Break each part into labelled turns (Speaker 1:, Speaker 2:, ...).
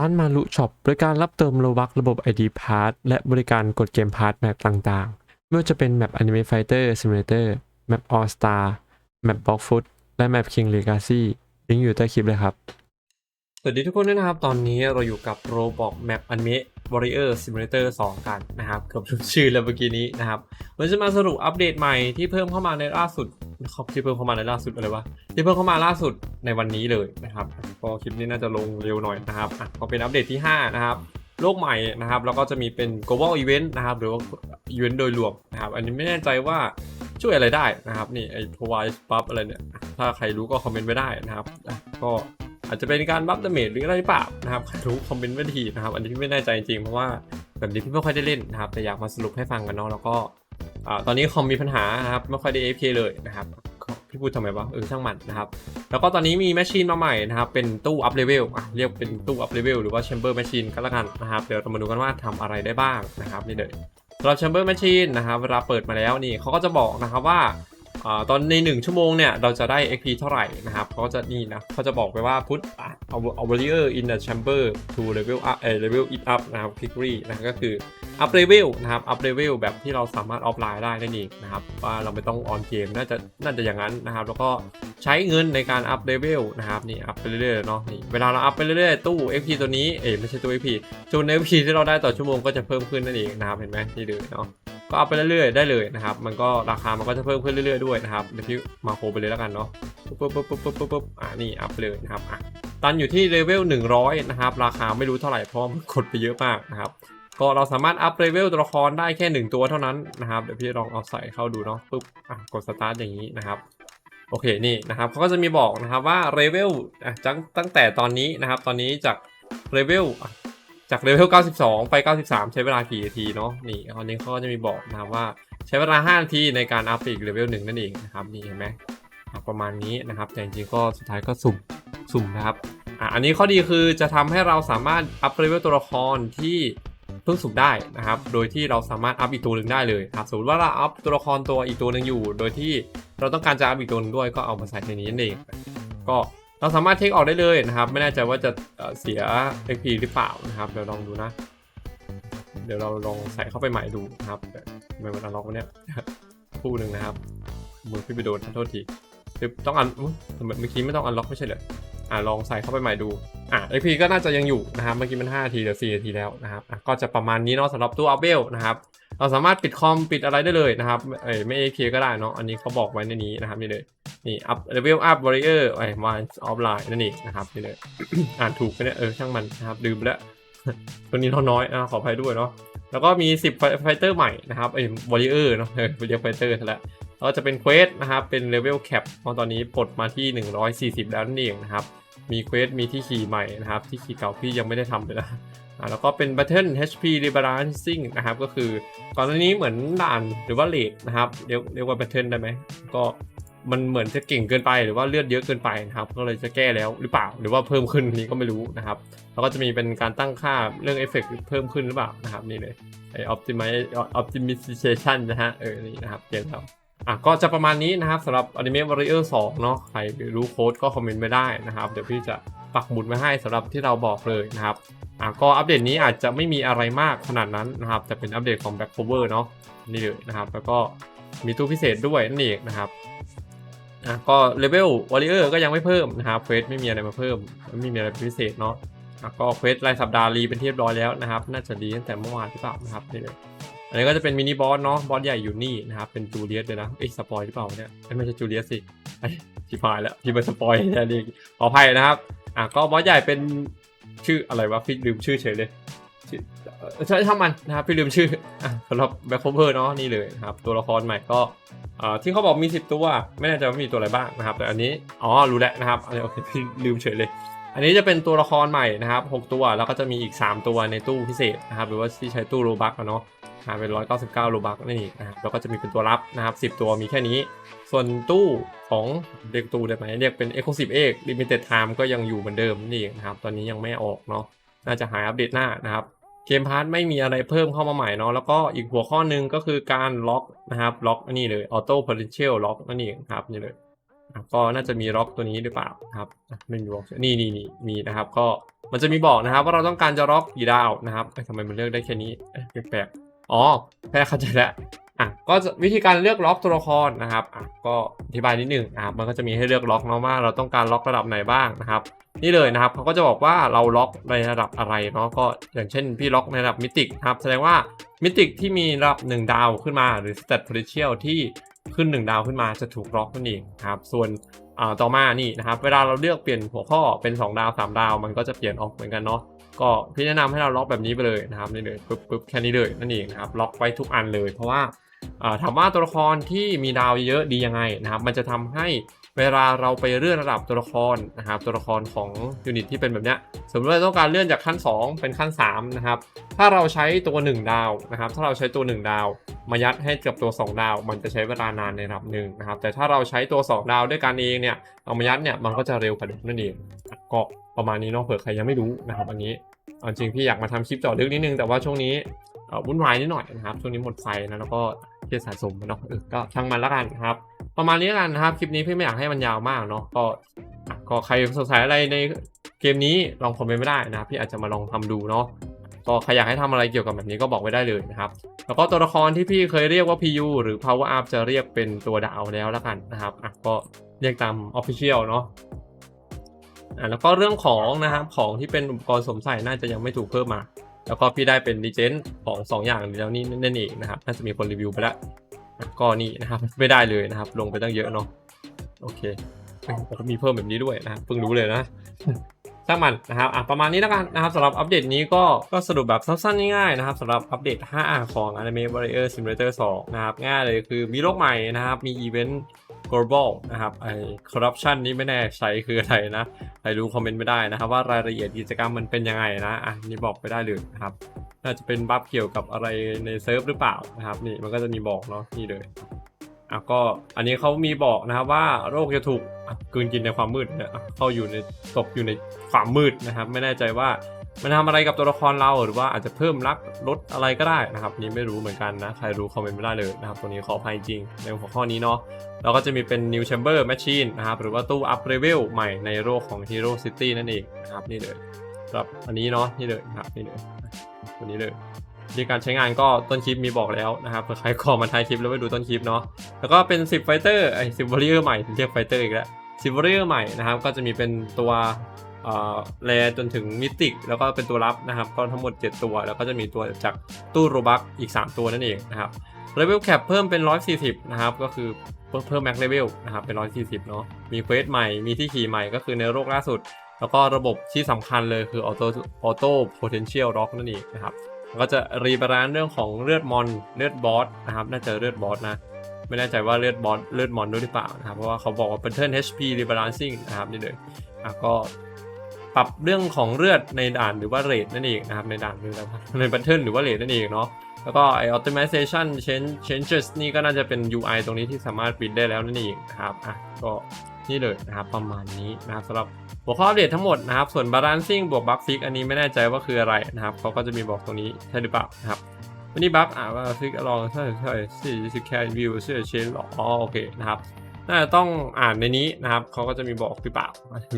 Speaker 1: ร้านมารุช็อปบริการรับเติมโลบักระบบ ID Pass และบริการกดเกมพาร์ทแมปต่างๆ ไม่ว่าจะเป็นแมป Anime Fighter Simulator แมป All Star แมป Block Foot และแมป King Legacy ลิงก์อยู่ใต้คลิปเลยครับ สวัสดีทุกคนด้วยนะครับ ตอนนี้เราอยู่กับ Roblox Map Anime Warrior Simulator 2 กันนะครับ เกือบทุกชื่อแล้วเมื่อกี้นี้นะครับมันจะมาสรุปอัปเดตใหม่ที่เพิ่มเข้ามาในล่าสุด ครับที่เพิ่มเข้ามาในล่าสุดอะไรวะที่เพิ่มเข้ามาล่าสุดในวันนี้เลยนะครับก็คลิปนี้น่าจะลงเร็วหน่อยนะครับอะก็เป็นอัปเดตที่ 5 นะครับโลกใหม่นะครับแล้วก็จะมีเป็น global event นะครับหรือว่า event โดยรวมนะครับอันนี้ไม่แน่ใจว่าช่วยอะไรได้นะครับนี่ไอ้ provide buff อะไรเนี่ยถ้าใครรู้ก็คอมเมนต์ไว้ได้นะครับอะก็อาจจะเป็นการบัฟดาเมจหรืออะไรหรือเปล่านะครับใครรู้คอมเมนต์ไว้ทีนะครับอันนี้พี่ไม่แน่ใจจริงๆเพราะว่าแบบนี้พี่ไม่ค่อยได้เล่นนะครับแต่อยากมาสรุปให้ฟังกันเนาะแล้วก็ อตอนนี้คอมมีปัญหานะครับไม่ค่อยได้ AFK เลยนะครับพี่พูดทำไมวะเออช่างมันนะครับ แล้วก็ตอนนี้มีแมชชีนมาใหม่นะครับเป็นตู้อัพเลเวลอะเรียกเป็นตู้อัพเลเวลหรือว่าแชมเบอร์แมชชีนก็แล้วกันนะครับเดี๋ยวเรามาดูกันว่าทำอะไรได้บ้างนะครับนี่เลยสำหรับแชมเบอร์แมชชีนนะครับเวลาเปิดมาแล้วนี่เขาก็จะบอกนะครับว่า ตอนใน 1 ชั่วโมงเนี่ย เราจะได้ XP เท่าไหร่นะครับเขาจะนี่นะเขาจะบอกไปว่า put a warrior in the chamber to level up เอ่อ level it up นะครับ quickly นะก็คืออัพเลเวลนะครับอัพเลเวลแบบที่เราสามารถออฟไลน์ได้นั่นเองนะครับว่าเราไม่ต้องออนเกมน่าจะน่าจะอย่างนั้นนะครับ แล้วก็ใช้เงินในการอัพเลเวลนะครับนี่อัพไปเรื่อยๆเนาะนี่เวลาเราอัพไปเรื่อยๆตู้ XP ตัวนี้เอ้ยไม่ใช่ตู้ XP จำนวน XP ที่เราได้ต่อชั่วโมงก็จะเพิ่มขึ้นนั่นเองนะครับเห็นไหมนี่เลยเนาะ ก็อัพไปเรื่อยๆได้เลยนะครับ มันก็ราคามันก็จะเพิ่มขึ้นเรื่อยๆด้วยนะครับเดี๋ยวพี่มาโคไปเลยแล้วกันเนาะปุ๊บปุ๊บปุ๊บปุ๊บปุ๊บปุ๊บอ่านี่อัพเลยนะครับอะตันอยู่ที่เลเวล100 นะครับ ราคาไม่รู้เท่าไหร่เพราะมันกดไปเยอะมากนะครับ ก็เราสามารถอัพเลเวลตัวละครได้แค่ 1 ตัวเท่านั้นนะครับ เดี๋ยวพี่ลองเอาใส่เข้าดูเนาะปุ๊บอะกดสตาร์ทอย่างนี้นะครับโอเคนี่นะครับเขาก็จะมีบอกนะครับว่าเลเวลอะตั้งตั้งแต่ตอนนี้นะครับ ตอนนี้จากเลเวล จากเลเวล 92 ไป 93 ใช้เวลากี่นาทีเนาะนี่ตอนนี้เขาก็จะมีบอกนะครับว่าใช้เวลา 5 นาทีในการอัพอีกเลเวลหนึ่งนั่นเองนะครับนี่เห็นไหมอะประมาณนี้นะครับ แต่จริงๆก็สุดท้ายก็สุ่มสุ่มนะครับอะอันนี้ข้อดีคือจะทำให้เราสามารถอัพเลเวลตัวละครที่เพิ่งสุ่มได้นะครับ โดยที่เราสามารถอัพอีกตัวหนึ่งได้เลยครับสมมติว่าเราอัพตัวละครตัวอีกตัวหนึ่งอยู่ โดยที่เราต้องการจะอัพอีกตัวหนึงด้วยก็เอามาใส่ในนี้นั่นเองก็ เราสามารถเทคออกได้เลยนะครับ ไม่แน่ใจว่าจะเอ่อเสีย XP หรือเปล่านะครับเดี๋ยวลองดูนะ เดี๋ยวเราลองใส่เข้าไปใหม่ดูนะครับไมมันอันล็อกเนี่ยคู่หนึ่งนะครับ มือพี่ไปโดนขอโทษทีเดี๋ยวต้องอันเมื่อกี้ไม่ต้องอันล็อกไม่ใช่เหรออ่าลองใส่เข้าไปใหม่ดูอะ XP ก็น่าจะยังอยู่นะครับเมื่อกี้มัน5นาทีเหลือ4นาทีแล้วนะครับก็จะประมาณนี้เนาะสำหรับตัวอัพเวลนะครับเราสามารถปิดคอมปิดอะไรได้เลยนะครับเอ้ยไม่ AK ก็ได้เนาะอันนี้เขาบอกไว้ในนี้นะครับนี่เลย นี่ up level up warrior ไอ้ one offline นั่นเองนะครับนี่เลยอ่านถูกไหมเนี่ยเออช่างมันนะครับลืมไปแล้วตัวนี้เราน้อยอะขออภัยด้วยเนาะแล้วก็มี 10 ไฟเตอร์ใหม่นะครับไอ้ warrior เนาะเออเรียกไฟเตอร์ซะแล้วแล้วก็จะเป็นเควสนะครับ เป็น level cap ตอนนี้ปลดมาที่ 140 แล้วนั่นเองนะครับ มีเควสมีที่ขี่ใหม่นะครับ ที่ขี่เก่าพี่ยังไม่ได้ทำเลยนะแล้วก็เป็น Battle HP Rebalancing นะครับ ก็คือก่อนหน้านี้เหมือนด่านหรือว่าเลดนะครับ เรียกเรียกว่า Battle ได้ไหม ก็ มันเหมือนจะเก่งเกินไปหรือว่าเลือดเยอะเกินไปนะครับ ก็เลยจะแก้แล้วหรือเปล่า หรือว่าเพิ่มขึ้นนี้ก็ไม่รู้นะครับแล้วก็จะมีเป็นการตั้งค่าเรื่องเอฟเฟกต์เพิ่มขึ้นหรือเปล่านะครับนี่เลยไอ้ optimize optimization นะฮะเออนี่นะครับเปลี่ยนแล้วอะก็จะประมาณนี้นะครับสำหรับ Anime Warrior 2 เนาะใครรู้โค้ดก็คอมเมนต์ไม่ได้นะครับ เดี๋ยวพี่จะปักหมุดไว้ให้สำหรับที่เราบอกเลยนะครับอะก็อัปเดตนี้อาจจะไม่มีอะไรมากขนาดนั้นนะครับ แต่เป็นอัปเดตของ Back Cover เนาะนี่เลยนะครับ แล้วก็มีตู้พิเศษด้วยนั่นเองนะครับ อะก็เลเวลวอริเออร์ก็ยังไม่เพิ่มนะครับเควสไม่มีอะไรมาเพิ่ม ไม่มีอะไรพิเศษเนาะก็เควสรายสัปดาห์รีเป็นที่เรียบร้อยแล้วนะครับ น่าจะดีตั้งแต่เมื่อวานหรือเปล่านะครับนี่เลยอันนี้ก็จะเป็นมินิบอสเนาะบอสใหญ่อยู่นี่นะครับเป็นจูเลียสเลยนะเอ้ยสปอยหรือเปล่าเนี่ยไม่ใช่จูเลียสสิไอ้ยชิบหายแล้วพี่มาสปอยแค่นี้ขออภัยนะครับอะก็บอสใหญ่เป็นชื่ออะไรวะพี่ลืมชื่อเฉยเลย ใช่ช่างมันนะครับพี่ลืมชื่ออสำหรับแบ็คโคเวอร์เนาะนี่เลยครับตัวละครใหม่ก็ที่เขาบอกมี 10 ตัว ไม่แน่ใจว่ามีตัวอะไรบ้างนะครับ แต่อันนี้อ๋อรู้แล้วนะครับอันนี้โอเคพี่ลืมเฉยเลย อันนี้จะเป็นตัวละครใหม่นะครับ 6 ตัวแล้วก็จะมีอีก 3 ตัวในตู้พิเศษนะครับหรือว่าที่ใช้ตู้โลบักเนาะอ่าเป็น 199โลบักนั่นเองนะครับแล้วก็จะมีเป็นตัวรับนะครับ 10 ตัวมีแค่นี้ ส่วนตู้ของเรียกตู้ได้ไหมเรียกเป็น Exclusive X Limited Time ก็ยังอยู่เหมือนเดิมนี่นะครับ ตอนนี้ยังไม่ออกเนาะน่าจะหายอัปเดตหน้านะครับ เกมพาร์ทไม่มีอะไรเพิ่มเข้ามาใหม่เนาะแล้วก็อีกหัวข้อหนึ่งก็คือการล็อกนะครับล็อกนี่เลย Auto Potential ล็อกนั่นเองครับนี่เลยก็น่าจะมีล็อกตัวนี้หรือเปล่าครับไม่มีล็อกนี่นี่นี่มีนะครับ ก็มันจะมีบอกนะครับ ว่าเราต้องการจะล็อกกี่ดาวนะครับทำไมมันเลือกได้แค่นี้แปลกๆอ๋อแพ้เข้าใจแล้ว อะก็วิธีการเลือกล็อกตัวละครนะครับอะก็อธิบายนิดหนึงนะครับมันก็จะมีให้เลือกล็อกเนาะว่าเราต้องการล็อกระดับไหนบ้างนะครับ นี่เลยนะครับเขาก็จะบอกว่าเราล็อกในระดับอะไรเนาะก็อย่างเช่นพี่ล็อกในระดับมิติกครับแสดงว่ามิติกที่มีระดับ 1 ดาวขึ้นมา หรือ stat potential ที่ขึ้น 1 ดาวขึ้นมาจะถูกล็อกนั่นเองครับส่วนอ่าต่อมานี่นะครับ เวลาเราเลือกเปลี่ยนหัวข้อเป็น 2 ดาว 3 ดาว มันก็จะเปลี่ยนออกเหมือนกันเนาะก็พี่แนะนำให้เราล็อกแบบนี้ไปเลยนะครับนี่เลยปึ๊บปึ๊บแค่นี้เลยนั่นเองนะครับล็อกไว้ทุกอันเลยเพราะว่า ถามว่าตัวละครที่มีดาวเยอะดียังไงนะครับ มันจะทำให้เวลาเราไปเลื่อนระดับตัวละครนะครับ ตัวละครของยูนิตที่เป็นแบบเนี้ยสมมติว่าต้องการเลื่อนจากขั้น 2 เป็นขั้น3นะครับถ้าเราใช้ตัว 1 ดาวนะครับ ถ้าเราใช้ตัว 1 ดาว มายัดให้กับตัว 2 ดาว มันจะใช้เวลานานในระดับหนึ่งนะครับ แต่ถ้าเราใช้ตัว 2 ดาวด้วยกันเองเนี่ยเอามายัดเนี่ยมันก็จะเร็วกว่าเดิมนั่นเองก็ประมาณนี้เนาะเผื่อใครยังไม่รู้นะครับ อันนี้เอาจริงพี่อยากมาทำคลิปจาะลึกนิดนึงแต่ว่าช่วงนี้ วุ่นวายนิดหน่อยนะครับช่วงนี้หมดไฟนะแล้วก็เครียดสะสมเนาะก็ช่างมันแล้วกันนะครับ ประมาณนี้แล้วกันนะครับคลิปนี้พี่ไม่อยากให้มันยาวมากเนาะก็ก็ใครสงสัยอะไรในเกมนี้ลองคอมเมนต์ไม่ได้นะพี่อาจจะมาลองทำดูเนาะก็ใครอยากให้ทำอะไรเกี่ยวกับแบบนี้ก็บอกไว้ได้เลยนะครับ แล้วก็ตัวละครที่พี่เคยเรียกว่า PU หรือ Power Up จะเรียกเป็นตัวดาวแล้วแล้วกันนะครับอะก็เรียกตาม Official เนาะอะแล้วก็เรื่องของนะครับของที่เป็นอุปกรณ์สวมใส่น่าจะยังไม่ถูกเพิ่มมา แล้วก็พี่ได้เป็นดีเจนของสองอย่างแล้วนี่นั่นเองนะครับน่าจะมีคนรีวิวไปแล้วก็นี่นะครับไม่ได้เลยนะครับ ลงไปตั้งเยอะเนาะโอเคมก็มีเพิ่มแบบนี้ด้วยนะเพิ่งรู้เลยนะช่างมันนะครับอะประมาณนี้แล้วกันนะครับสำหรับอัปเดตนี้ก็ก็สรุปแบบสั้นๆง่ายๆนะครับสำหรับอัปเดต5ของ Anime Warrior Simulator 2 นะครับ ง่ายเลยคือมีโลกใหม่นะครับ มีอีเวนต์ global นะครับไอ้ corruption นี้ไม่แน่ใจคืออะไรนะใครรู้คอมเมนต์ไม่ได้นะครับว่ารายละเอียดกิจกรรมมันเป็นยังไงนะอะนี่บอกไปได้เลยนะครับน่าจะเป็นบัฟเกี่ยวกับอะไรในเซิร์ฟหรือเปล่านะครับนี่มันก็จะมีบอกเนาะนี่เลยอะก็อันนี้เขามีบอกนะครับว่าโรคจะถูกกืนกินในความมืดเนี่ยอะเข้าอยู่ในตกอยู่ในความมืดนะครับ ไม่แน่ใจว่า มันทำอะไรกับตัวละครเราหรือว่าอาจจะเพิ่มรักลดอะไรก็ได้นะครับ นี่ไม่รู้เหมือนกันนะ ใครรู้คอมเมนต์ไม่ได้เลยนะครับตัวนี้ขออภัยจริง ในหัวข้อนี้เนาะแล้วก็จะมีเป็น New Chamber Machine นะครับ หรือว่าตู้อัพเลเวลใหม่ในโลกของ Hero City นั่นเองนะครับนี่เลยครับอันนี้เนาะนี่เลยครับนี่เลยตัวนี้เลยวิธีการใช้งานก็ต้นคลิปมีบอกแล้วนะครับเผื่อใครคอมาท้ายคลิปแล้วไปดูต้นคลิปเนาะแล้วก็เป็น 10 ไฟเตอร์ไอ้10วอริเออร์ใหม่เรียกไฟเตอร์อีกแล้ว10วอริเออร์ใหม่นะครับก็จะมีเป็นตัว แรจนถึงมิติกแล้วก็เป็นตัวรับนะครับ ก็ทั้งหมด 7 ตัว แล้วก็จะมีตัวจากตู้โรบักอีก 3 ตัวนั่นเองนะครับเลเวลแคปเพิ่มเป็น 140 นะครับ ก็คือเพิ่มเพิ่มแม็กเลเวลนะครับเป็น 140 เนาะมีเควสใหม่มีที่ขี่ใหม่ก็คือในโลกล่าสุด แล้วก็ระบบที่สำคัญเลยคือออโต้ออโต้โพเทนเชียลล็อกนั่นเองนะครับก็จะรีบาลานซ์เรื่องของเลือดมอนเลือดบอสนะครับน่าจะเลือดบอสนะไม่แน่ใจว่าเลือดบอสเลือดมอนด้วยหรือเปล่านะครับเพราะว่าเขาบอกว่าเป็นเทิร์น HP rebalancing นะครับนี่เลยอะก็ ปรับเรื่องของเลือดในด่านหรือว่าเรทนั่นเองนะครับในด่านหรือในบัตเทิลหรือว่าเรทนั่นเองเนาะแล้วก็ไอ optimization change changes นี่ก็น่าจะเป็น UI ตรงนี้ที่สามารถปิดได้แล้วนั่นเองนะครับอะก็นี่เลยนะครับประมาณนี้นะครับสำหรับหัวข้ออัปเดตทั้งหมดนะครับ ส่วน balancing บวก bug fix อันนี้ไม่แน่ใจว่าคืออะไรนะครับเขาก็จะมีบอกตรงนี้ใช่หรือเปล่านะครับวันนี้บัฟอ่าว่า fix ลองใช่ใช่สี่สิบแค่ view เชื่อเชนหรออ๋อโอเคนะครับ น่าจะต้องอ่านในนี้นะครับเขาก็จะมีบอกหรือเปล่า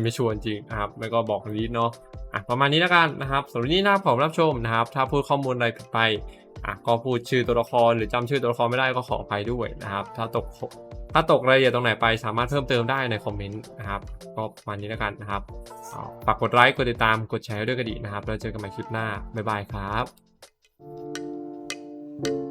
Speaker 1: ไม่ชัวร์จริงนะครับไม่ก็บอกในนี้เนาะอะประมาณนี้แล้วกันนะครับสำหรับนี้นะครับผมรับชมนะครับ ถ้าพูดข้อมูลอะไรผิดไปอะก็พูดชื่อตัวละครหรือจำชื่อตัวละครไม่ได้ก็ขออภัยด้วยนะครับ ถ้าตกถ้าตกรายละเอียดตรงไหนไปสามารถเพิ่มเติมได้ในคอมเมนต์นะครับก็ประมาณนี้แล้วกันนะครับฝากกดไลค์กดติดตามกดแชร์ด้วยก็ดีนะครับแล้วเจอกันใหม่คลิปหน้าบ๊ายบายครับ